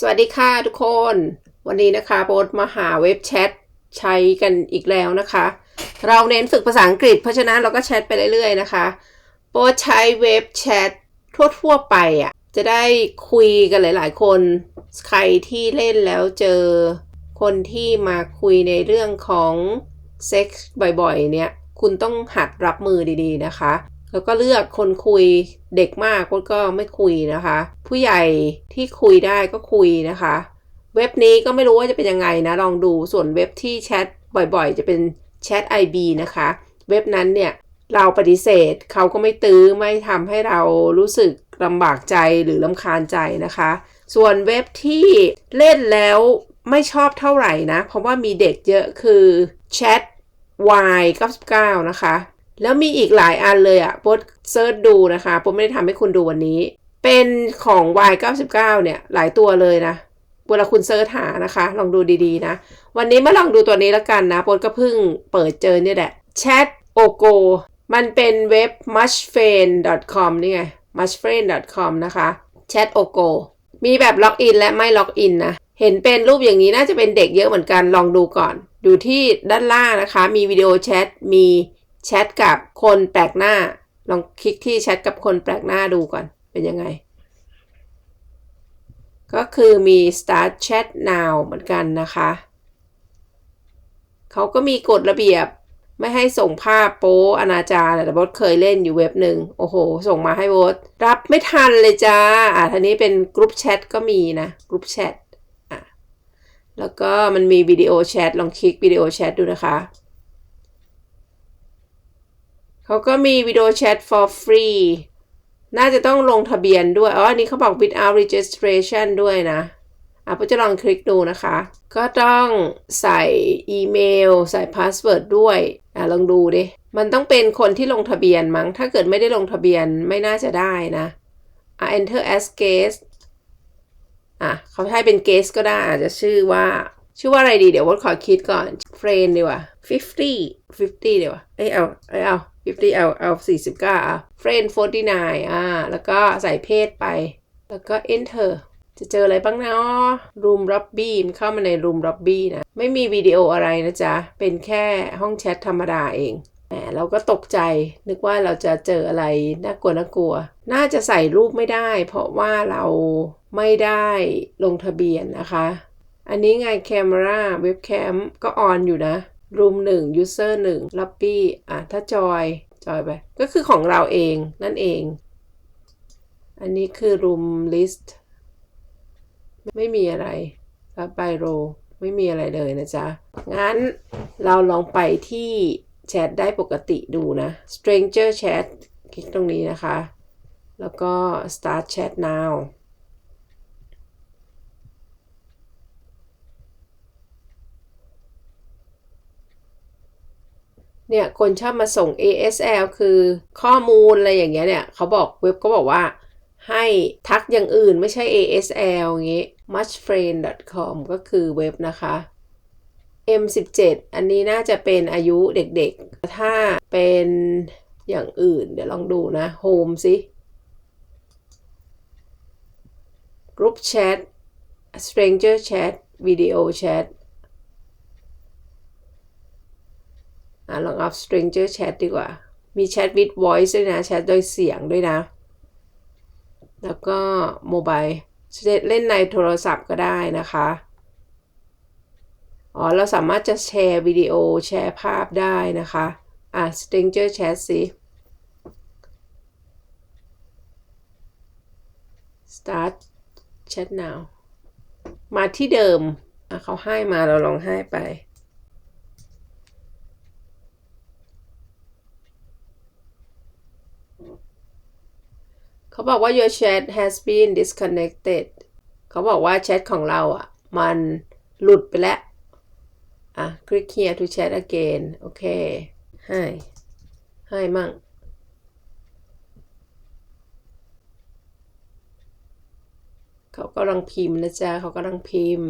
สวัสดีค่ะทุกคน วันนี้นะคะโบทมาหาเว็บแชทใช้กันอีกแล้วนะคะ เราเน้นฝึกภาษาอังกฤษ เพราะฉะนั้นเราก็แชทไปเรื่อยๆนะคะโบทใช้เว็บแชททั่วๆไปอะ่ะจะได้คุยกันหลาย ๆ คน ใครที่เล่นแล้วเจอคนที่มาคุยในเรื่องของเซ็กส์บ่อยๆ เนี่ย คุณต้องหัดรับมือดีๆนะคะ แล้วก็เลือกคนคุยเด็กมากก็ไม่คุยนะคะ ผู้ใหญ่ที่คุยได้ก็คุยนะคะ เว็บนี้ก็ไม่รู้ว่าจะเป็นยังไงนะ ลองดูส่วนเว็บที่แชทบ่อยๆ จะเป็นแชท IB นะคะ เว็บนั้นเนี่ยเราปฏิเสธเขาก็ไม่ตื้อไม่ทำให้เรารู้สึกลำบากใจหรือลำคาญใจนะคะ ส่วนเว็บที่เล่นแล้วไม่ชอบเท่าไหร่นะ เพราะว่ามีเด็กเยอะคือ Chat Y99 นะคะ แล้วมีอีกหลายอันเลยอะ่ะโพสเซิร์ชดูนะคะโพสไม่ได้ทำให้คุณดูวันนี้ เป็นของ Y99 เนี่ย หลายตัวเลยนะเวลาคุณเซิร์ชหานะคะ ลองดูดีๆนะ วันนี้มาลองดูตัวนี้แล้วกันนะโพสก็เพิ่งเปิดเจอเนี่ยแหละ Chat Ogo มันเป็นเว็บ muchfriend.com นี่ไง muchfriend.com นะคะ Chat Ogo มีแบบล็อกอินและไม่ล็อกอินนะ เห็นเป็นรูปอย่างนี้น่าจะเป็นเด็กเยอะเหมือนกันลองดูก่อน ดูที่ด้านล่างนะคะ มีวิดีโอแชท มี แชทกับคนแปลกหน้า ลองคลิกที่แชทกับคนแปลกหน้าดูก่อน เป็นยังไง ก็คือมี start chat now เหมือนกันนะคะ เขาก็มีกฎระเบียบไม่ให้ส่งภาพโป๊อนาจารแต่บดเคยเล่นอยู่เว็บหนึ่งโอ้โห ส่งมาให้บดรับไม่ทันเลยจ้า อะทีนี้เป็นกรุ๊ปแชทก็มีนะกรุ๊ปแชทอะแล้วก็มันมีวิดีโอแชทลองคลิกวิดีโอแชทดูนะคะ เขาก็มีวิดีโอแชท for free น่าจะต้องลงทะเบียนด้วย อ๋อ อันนี้เขาบอก without registration ด้วยนะ อะผมจะลองคลิกดูนะคะ ก็ต้องใส่อีเมล ใส่พาสเวิร์ดด้วย อะลองดูดิ มันต้องเป็นคนที่ลงทะเบียนมั้ง ถ้าเกิดไม่ได้ลงทะเบียนไม่น่าจะได้นะ อะ enter as guest อะเขาให้เป็น guest ก็ได้อาจจะชื่อว่า ชื่อว่าอะไรดี เดี๋ยวว่าขอคิดก่อน friend ดีกว่า50 50ดีกว่าเอ้ยเอาเอ้ยเอา 50เอาเอา49อะ friend 49อ่า แล้วก็ใส่เพศไป แล้วก็ enter จะเจออะไรบ้างนะรูมรับบี้มันเข้ามาในรูมรับบี้นะ ไม่มีวิดีโออะไรนะจ๊ะ เป็นแค่ห้องแชทธรรมดาเองแหมเราก็ตกใจ นึกว่าเราจะเจออะไรน่ากลัวน่ากลัว น่าจะใส่รูปไม่ได้ เพราะว่าเราไม่ได้ลงทะเบียนนะคะ อันนี้ไงแคมราเว็บแคมก็ออนอยู่นะ รูมหนึ่งยูเซอร์หนึ่งรับบี้อะถ้าจอยจอยไป ก็คือของเราเองนั่นเอง อันนี้คือรูมลิสต์ไม่มีอะไรรับไปโรไม่มีอะไรเลยนะจ๊ะ งั้นเราลองไปที่แชทได้ปกติดูนะ stranger chat คลิกตรงนี้นะคะ แล้วก็ start chat now เนี่ยคนชอบมาส่ง ASL คือข้อมูลอะไรอย่างเงี้ยเนี่ยเขาบอกเว็บก็บอกว่า ให้ทักอย่างอื่นไม่ใช่ ASL อย่างงี้ muchfriend.com ก็คือเว็บนะคะ M17 อันนี้น่าจะเป็นอายุเด็กๆ ถ้าเป็นอย่างอื่น เดี๋ยวลองดูนะ Home สิ Group Chat Stranger Chat Video Chat อะลองเอา Stranger Chat ดีกว่า มี Chat with Voice ด้วยนะ แชทโดยเสียงด้วยนะ แล้วก็โมบายเล่นในโทรศัพท์ก็ได้นะคะ อ๋อ เราสามารถจะแชร์วิดีโอแชร์ภาพได้นะคะ อะ Stranger Chat สิ Start Chat now มาที่เดิมอะเขาให้มาเราลองให้ไป เขา บอกว่า your chat has been disconnected เขาบอกว่าแชทของเราอะ มันหลุดไปแล้ว อะ click here to chat again โอเค ให้ ให้มั่ง เขากำลังพิมพ์นะจ๊ะ เขากำลังพิมพ์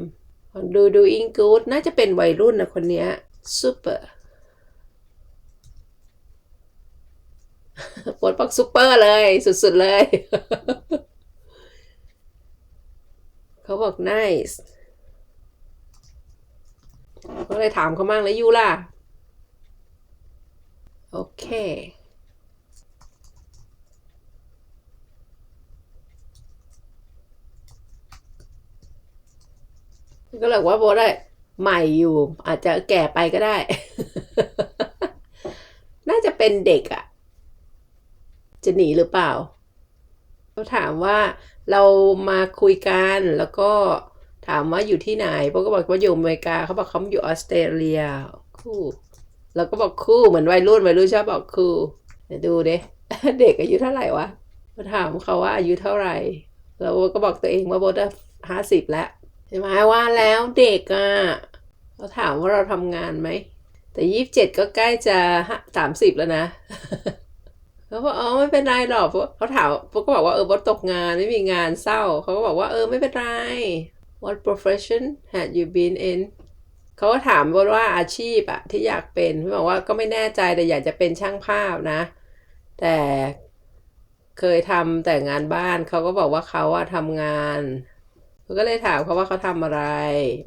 ดูดูอิงกูดน่าจะเป็นวัยรุ่นนะคนเนี้ย super ปวดปักซูเปอร์เลย สุด ๆ เลย เขาบอก nice ก็เลยถามเขามั่งแล้วยูล่ะ โอเคก็เลยว่าโบได้ใหม่อยู่ อาจจะแก่ไปก็ได้ น่าจะเป็นเด็กอะ จะหนีหรือเปล่าเขาถามว่าเรามาคุยกันแล้วก็ถามว่าอยู่ที่ไหนโบก็บอกว่าอยู่อเมริกาเขาบอกเขาอยู่ออสเตรเลียคู่เราก็บอกคู่เหมือนวัยรุ่นวัยรุ่นชอบบอกคู่เดี๋ยวดูเด้เด็กอายุเท่าไหร่วะมาถามเขาว่าอายุเท่าไหร่เราก็บอกตัวเองว่าโบได้ห้าสิบแล้วใช่ไหมว่าแล้วเด็กอะเขาถามว่าเราทำงานไหมแต่ยี่สิบเจ็ดก็ใกล้จะสามสิบแล้วนะ เขาบอกอ๋อไม่เป็นไรหรอกเขาถามเขาก็บอกว่าเออบดตกงานไม่มีงานเศร้า เขาก็บอกว่าเออไม่เป็นไร What profession had you been in เขาก็ถามบดว่าอาชีพอะที่อยากเป็นเขาบอกว่าก็ไม่แน่ใจแต่อยากจะเป็นช่างภาพนะ แต่เคยทำแต่งานบ้านเขาก็บอกว่าเขาอะทำงานเขาก็เลยถามเขาว่าเขาทำอะไร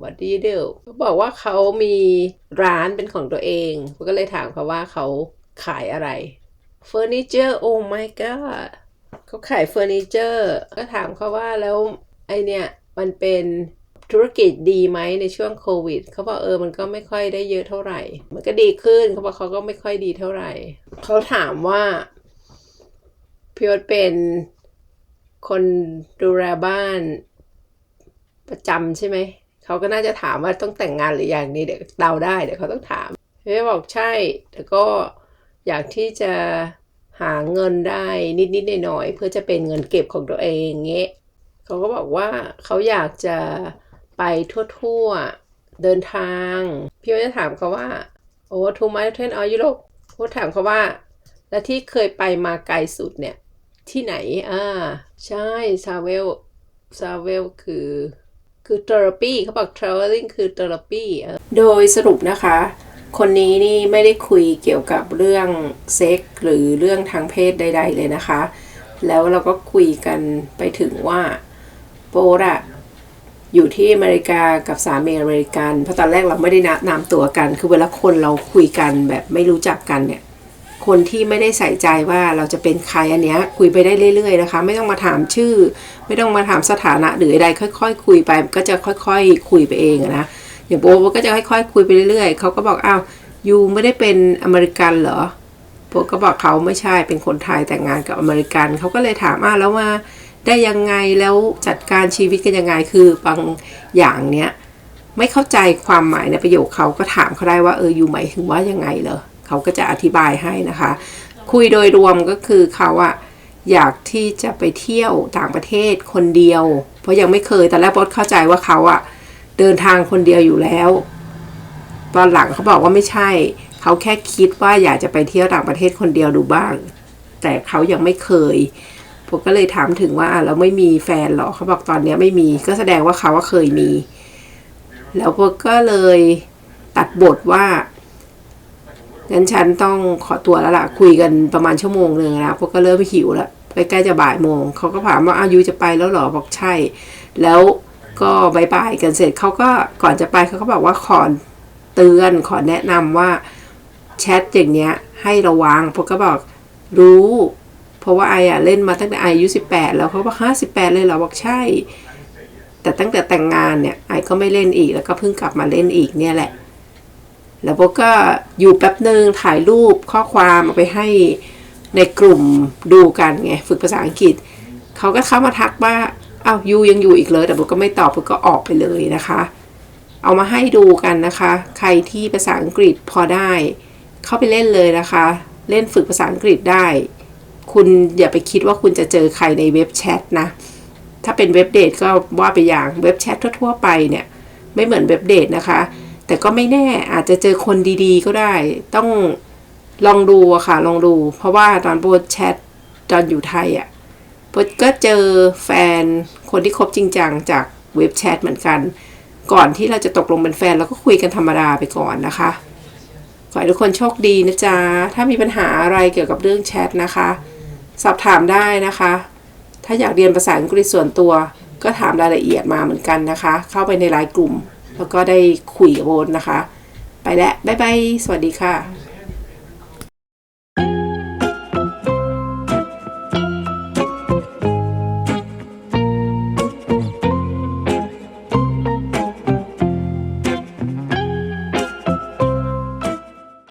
What do you do เขาบอกว่าเขามีร้านเป็นของตัวเองเขาก็เลยถามเขาว่าเขาขายอะไร เฟอร์นิเจอร์ oh my god เขาขายเฟอร์นิเจอร์ ก็ถามเขาว่าแล้วไอเนี่ยมันเป็นธุรกิจดีไหมในช่วงโควิดเขาบอกเออมันก็ไม่ค่อยได้เยอะเท่าไหร่ มันก็ดีขึ้นเขาบอกเขาก็ไม่ค่อยดีเท่าไหร่เขาถามว่าพี่วดเป็นคนดูแลบ้านประจำใช่ไหมเขาก็น่าจะถามว่าต้องแต่งงานหรือยังนี่เดี๋ยวเดาได้เดี๋ยวเขาต้องถามพี่บอกใช่แต่ก็ อยากที่จะหาเงินได้นิดๆหน่อยๆเพื่อจะเป็นเงินเก็บของตัวเองเงี้ยเขาก็บอกว่าเขาอยากจะไปทั่วๆเดินทาง พี่ก็จะถามเขาว่าโอ้ทูมาเทนออยุโรปพูดถามเขาว่า แล้วที่เคยไปมาไกลสุดเนี่ย ที่ไหนอ่าใช่ซาเวลซาเวลคือคือเทอราปีเขาบอก traveling คือเทอราปีโดยสรุปนะคะ คนนี้นี่ไม่ได้คุยเกี่ยวกับเรื่องเซ็กหรือเรื่องทางเพศใด ๆ เลยนะคะ แล้วเราก็คุยกันไปถึงว่าโปรอะอยู่ที่อเมริกากับสามีอเมริกัน เพราะตอนแรกเราไม่ได้นัดนำตัวกัน คือเวลาคนเราคุยกันแบบไม่รู้จักกันเนี่ย คนที่ไม่ได้ใส่ใจว่าเราจะเป็นใครอันเนี้ยคุยไปได้เรื่อยๆนะคะ ไม่ต้องมาถามชื่อ ไม่ต้องมาถามสถานะหรืออะไรค่อย ๆ คุยไปก็จะค่อย ๆ คุยไปเองนะ อย่างโบก็จะค่อยๆคุยไปเรื่อยๆเขาก็บอกอ้าวยูไม่ได้เป็นอเมริกันเหรอโบก็บอกเขาไม่ใช่เป็นคนไทยแต่งงานกับอเมริกันเขาก็เลยถามอ้าวแล้วว่าได้ยังไงแล้วจัดการชีวิตกันยังไงคือบางอย่างเนี้ยไม่เข้าใจความหมายในประโยคเขาก็ถามเขาได้ว่าเอออยู่หมายถึงว่ายังไงเหรอเขาก็จะอธิบายให้นะคะ คุยโดยรวมก็คือเขาอะอยากที่จะไปเที่ยวต่างประเทศคนเดียว เพราะยังไม่เคยแต่แรกบอสเข้าใจว่าเขาอะ เดินทางคนเดียวอยู่แล้ว ตอนหลังเขาบอกว่าไม่ใช่ เขาแค่คิดว่าอยากจะไปเที่ยวต่างประเทศคนเดียวดูบ้าง แต่เขายังไม่เคย ผมก็เลยถามถึงว่าเราไม่มีแฟนหรอเขาบอกตอนนี้ไม่มี ก็แสดงว่าเขาว่าเคยมี แล้วผมก็เลยตัดบทว่างั้นฉันต้องขอตัวแล้วล่ะ คุยกันประมาณชั่วโมงหนึ่งแล้วพวกก็เริ่มหิวแล้วใกล้ๆจะบ่ายโมงเขาก็ถามว่าอายุจะไปแล้วหรอบอกใช่ แล้ว ก็บายบายกันเสร็จเขาก็ก่อนจะไปเขาก็บอกว่าขอเตือนขอแนะนำว่าแชทอย่างเนี้ยให้ระวังพวกก็บอกรู้ เพราะว่าไออะเล่นมาตั้งแต่อายุสิบแปดแล้วเขาบอกห้าสิบแปดเลยเหรอบอกใช่ แต่ตั้งแต่แต่งงานเนี่ยไอก็ไม่เล่นอีกแล้วก็เพิ่งกลับมาเล่นอีกเนี่ยแหละ แล้วโบก็อยู่แป๊บหนึ่งถ่ายรูปข้อความเอาไปให้ในกลุ่มดูกันไงฝึกภาษาอังกฤษเขาก็เข้ามาทักว่า อ้าวยูยังอยู่อีกเลยแต่โบก็ไม่ตอบโบก็ออกไปเลยนะคะ เอามาให้ดูกันนะคะ ใครที่ภาษาอังกฤษพอได้ เข้าไปเล่นเลยนะคะ เล่นฝึกภาษาอังกฤษได้ คุณอย่าไปคิดว่าคุณจะเจอใครในเว็บแชทนะ ถ้าเป็นเว็บเดทก็ว่าไปอย่างเว็บแชททั่วๆไปเนี่ย ไม่เหมือนเว็บเดทนะคะ แต่ก็ไม่แน่อาจจะเจอคนดีๆ ก็ได้ ต้องลองดูอะค่ะลองดู เพราะว่าตอนโบสแชทตอนอยู่ไทยอะ โบก็เจอแฟนคนที่คบจริงจังจากเว็บแชทเหมือนกัน ก่อนที่เราจะตกลงเป็นแฟนเราก็คุยกันธรรมดาไปก่อนนะคะ ขอให้ทุกคนโชคดีนะจ๊ะ ถ้ามีปัญหาอะไรเกี่ยวกับเรื่องแชทนะคะ สอบถามได้นะคะ ถ้าอยากเรียนภาษาอังกฤษส่วนตัว ก็ถามรายละเอียดมาเหมือนกันนะคะ เข้าไปในไลน์กลุ่ม แล้วก็ได้คุยกับโบนนะคะ ไปแล้วบ๊ายบายสวัสดีค่ะ